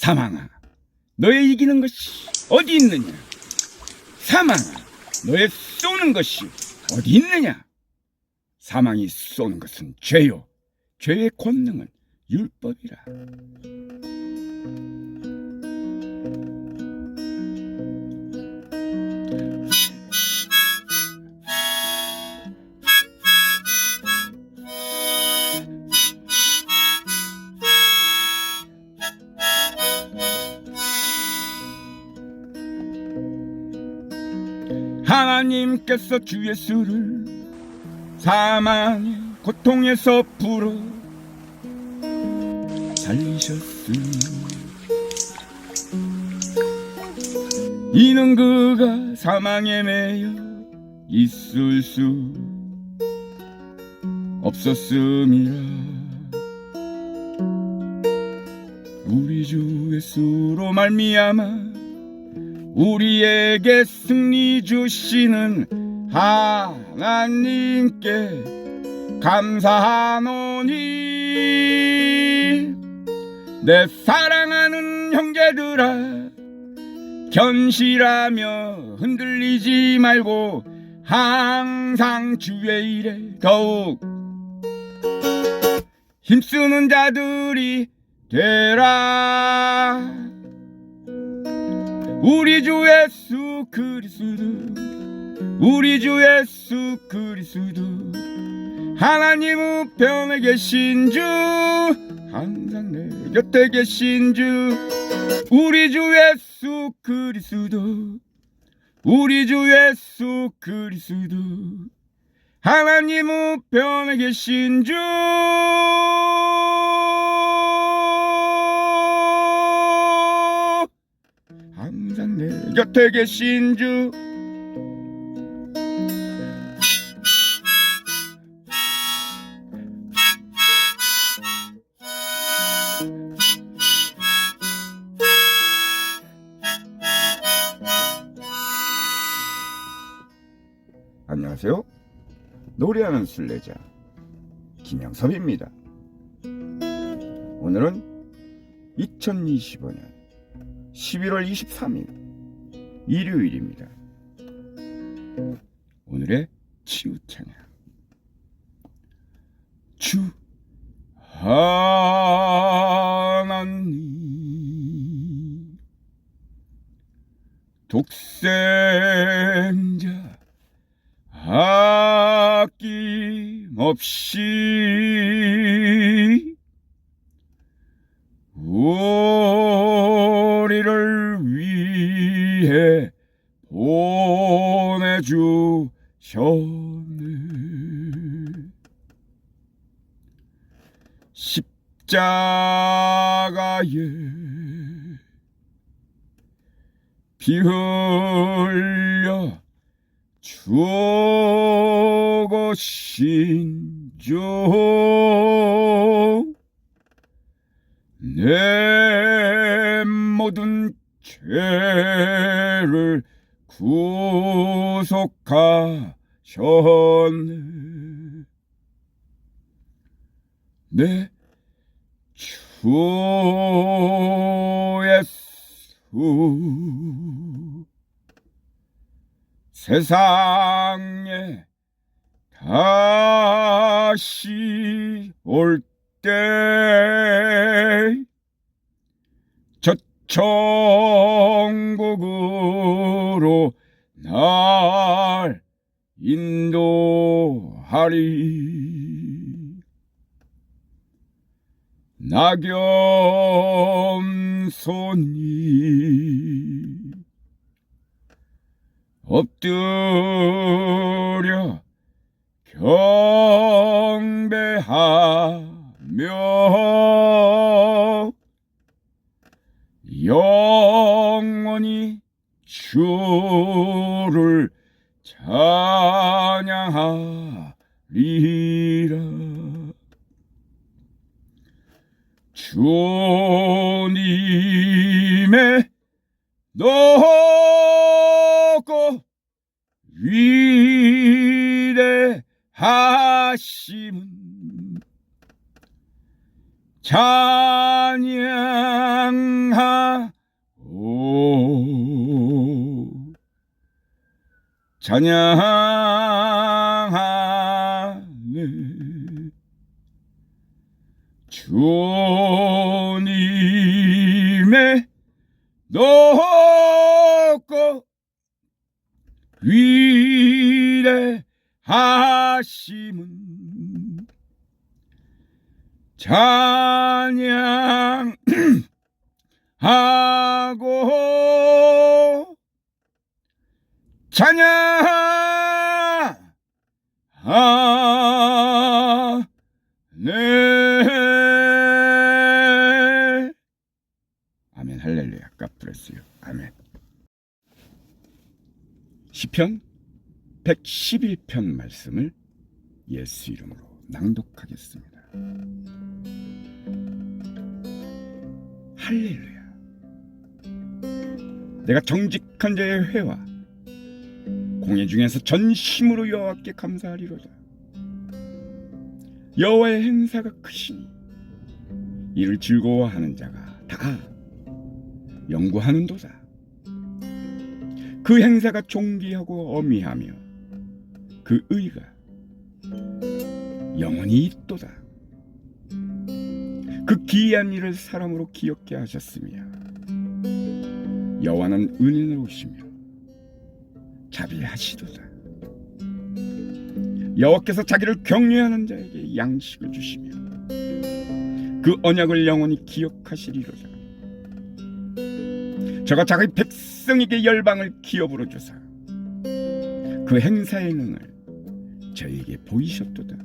사망아, 너의 이기는 것이 어디 있느냐? 사망아, 너의 쏘는 것이 어디 있느냐? 사망이 쏘는 것은 죄요. 죄의 권능은 율법이라. 하나님께서 주 예수를 사망의 고통에서 풀어 살리셨으니 이는 그가 사망에 매여 있을 수 없었음이라 우리 주 예수로 말미암아 우리에게 승리 주시는 하나님께 감사하노니 내 사랑하는 형제들아 견실하며 흔들리지 말고 항상 주의 일에 더욱 힘쓰는 자들이 되라 우리 주 예수 그리스도 우리 주 예수 그리스도 하나님 우편에 계신 주 항상 내 곁에 계신 주 우리 주 예수 그리스도 우리 주 예수 그리스도 하나님 우편에 계신 주 곁에 계신 주 안녕하세요. 노래하는 순례자 김영섭입니다. 오늘은 2025년 11월 23일 일요일입니다. 오늘의 치유 찬양 주 하나님 독생자 아낌없이 우 주셨네 십자가에 피 흘려 죽으신 주내 모든 죄를 구속하셨네. 내 주 예수. 세상에 다시 올 때. 저 천국으로 날 인도하리. 낙염손이 엎드려 경배하며 영원히 주를 찬양하리라. 주님의 높고 위대하심은 찬양하 찬양하네. 주님의 높고 위대하심은 찬양하고 찬양하네. 아멘 할렐루야. 값드렸어요. 아멘. 시편 111편 말씀을 예수 이름으로 낭독하겠습니다. 할렐루야. 내가 정직한 자의 회와 공예 중에서 전심으로 여호와께 감사하리로다. 여호와의 행사가 크시니 이를 즐거워하는 자가 다 연구하는도다. 그 행사가 존귀하고 어미하며 그 의가 영원히 있도다. 그 기이한 일을 사람으로 기억게 하셨으며 여호와는 은인으로시며 자비하시도다. 여호와께서 자기를 경외하는 자에게 양식을 주시며 그 언약을 영원히 기억하시리로다. 저가 자기 백성에게 열방을 기업으로 주사 그 행사의 능을 저에게 보이셨도다.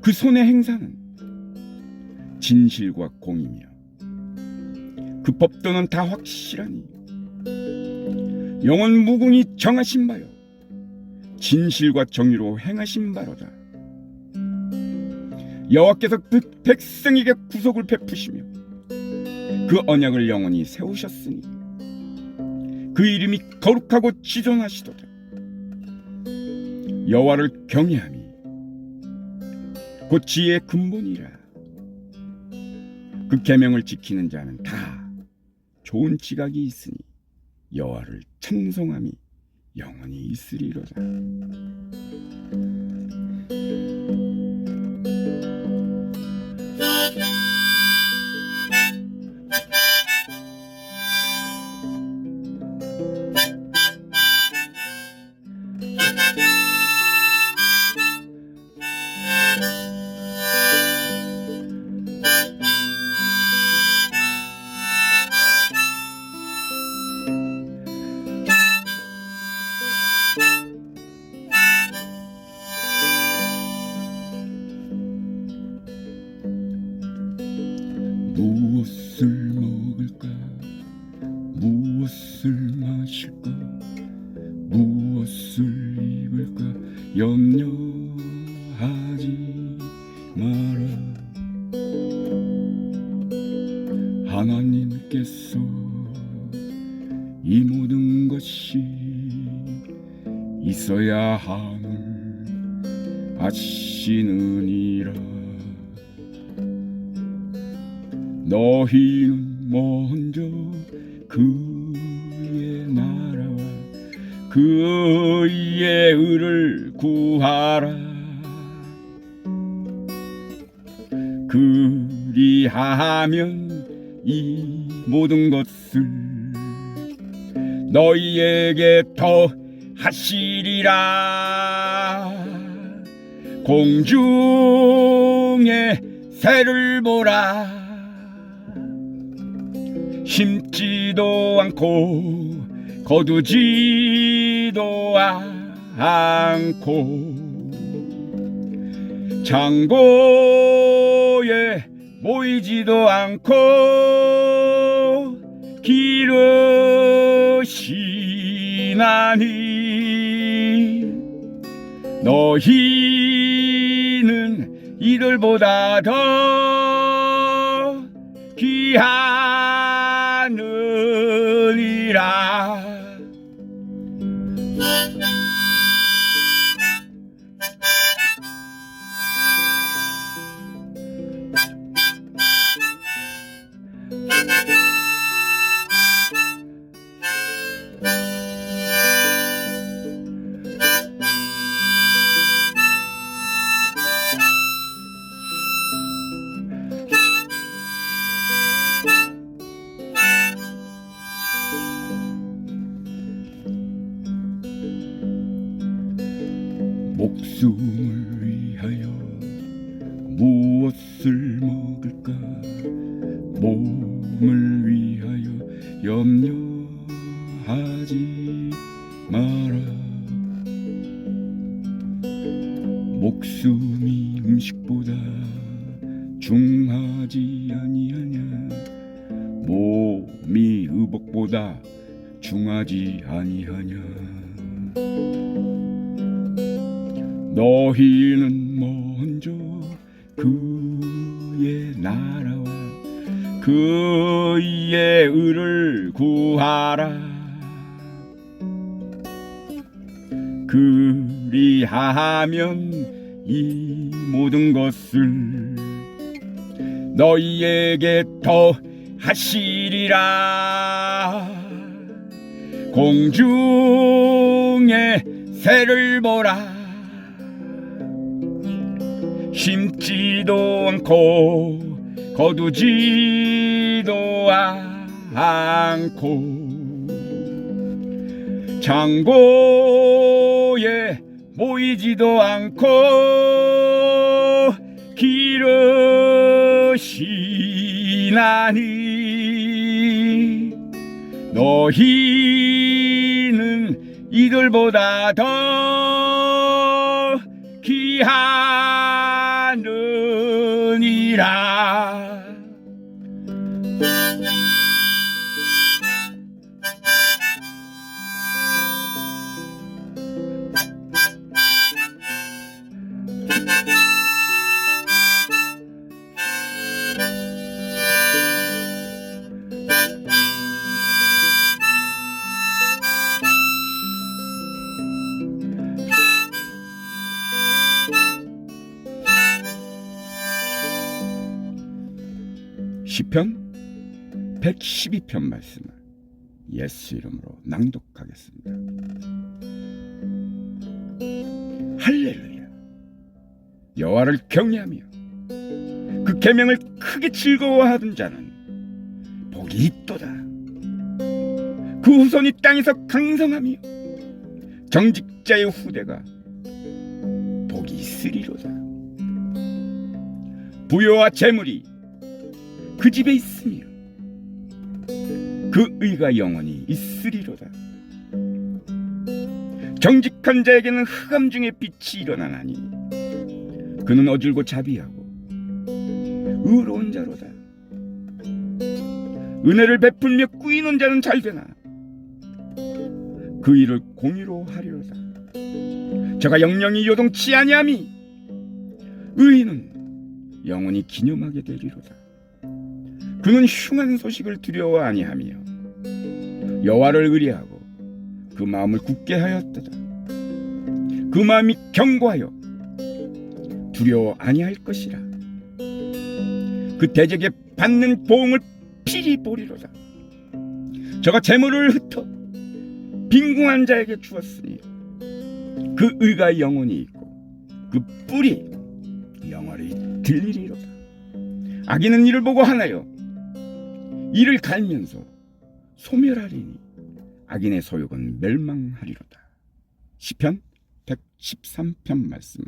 그 손의 행사는 진실과 공이며 그 법도는 다 확실하니 영원 무궁이 정하신 바요. 진실과 정의로 행하신 바로다. 여호와께서 그 백성에게 구속을 베푸시며 그 언약을 영원히 세우셨으니 그 이름이 거룩하고 지존하시도다. 여호와를 경외함이 곧 지혜의 근본이라. 그 계명을 지키는 자는 다 좋은 지각이 있으니 여호와를 찬송함이 영원히 있으리로다. 하나님께서 이 모든 것이 있어야 함을 아시느니라. 너희는 먼저 그의 나라와 그의 의를 구하라 그리하면 이 모든 것을 너희에게 더 하시리라. 공중에 새를 보라. 심지도 않고 거두지도 않고 창고에 모이지도 않고 기르시나니 너희는 이들보다 더 귀하 목숨을 위하여 무엇을 너희는 먼저 그의 나라와 그의 의를 구하라. 그리하면 이 모든 것을 너희에게 더 하시리라. 공중에 새를 보라 심지도 않고 거두지도 않고 창고에 모이지도 않고 기르시나니 너희는 이들보다 더 시편 112편 말씀을 예수 이름으로 낭독하겠습니다. 할렐루야. 여호와를 경외하며 그 계명을 크게 즐거워하던 자는 복이 있도다. 그 후손이 땅에서 강성하며 정직자의 후대가 복이 있으리로다. 부여와 재물이 그 집에 있으며 그 의가 영원히 있으리로다. 정직한 자에게는 흑암 중에 빛이 일어나나니 그는 어질고 자비하고 의로운 자로다. 은혜를 베풀며 꾸이는 자는 잘 되나 그 일을 공의로 하리로다. 저가 영영이 요동치 아니함이 의인은 영원히 기념하게 되리로다. 그는 흉한 소식을 두려워 아니하며 여호와를 의뢰하고 그 마음을 굳게 하였도다. 그 마음이 견고하여 두려워 아니할 것이라. 그 대적에 받는 보응을 필히 보리로다. 저가 재물을 흩어 빈궁한 자에게 주었으니 그 의가 영원히 있고 그 뿔이 영원히 들리리로다. 악인은 이를 보고 하나요. 이를 갈면서 소멸하리니 악인의 소욕은 멸망하리로다. 시편 113편 말씀을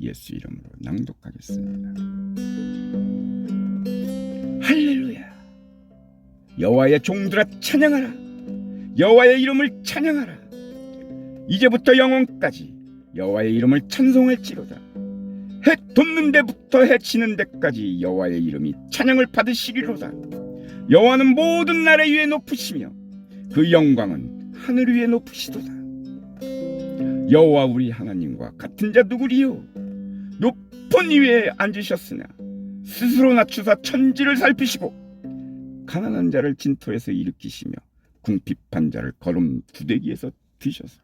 예수 이름으로 낭독하겠습니다. 할렐루야. 여호와의 종들아 찬양하라. 여호와의 이름을 찬양하라. 이제부터 영원까지 여호와의 이름을 찬송할지로다. 해 돋는 데부터 해 지는 데까지 여호와의 이름이 찬양을 받으시리로다. 여호와는 모든 나라 위에 높으시며 그 영광은 하늘 위에 높으시도다. 여호와 우리 하나님과 같은 자 누구리요? 높은 위에 앉으셨으나 스스로 낮추사 천지를 살피시고 가난한 자를 진토에서 일으키시며 궁핍한 자를 걸음 구데기에서 드셔서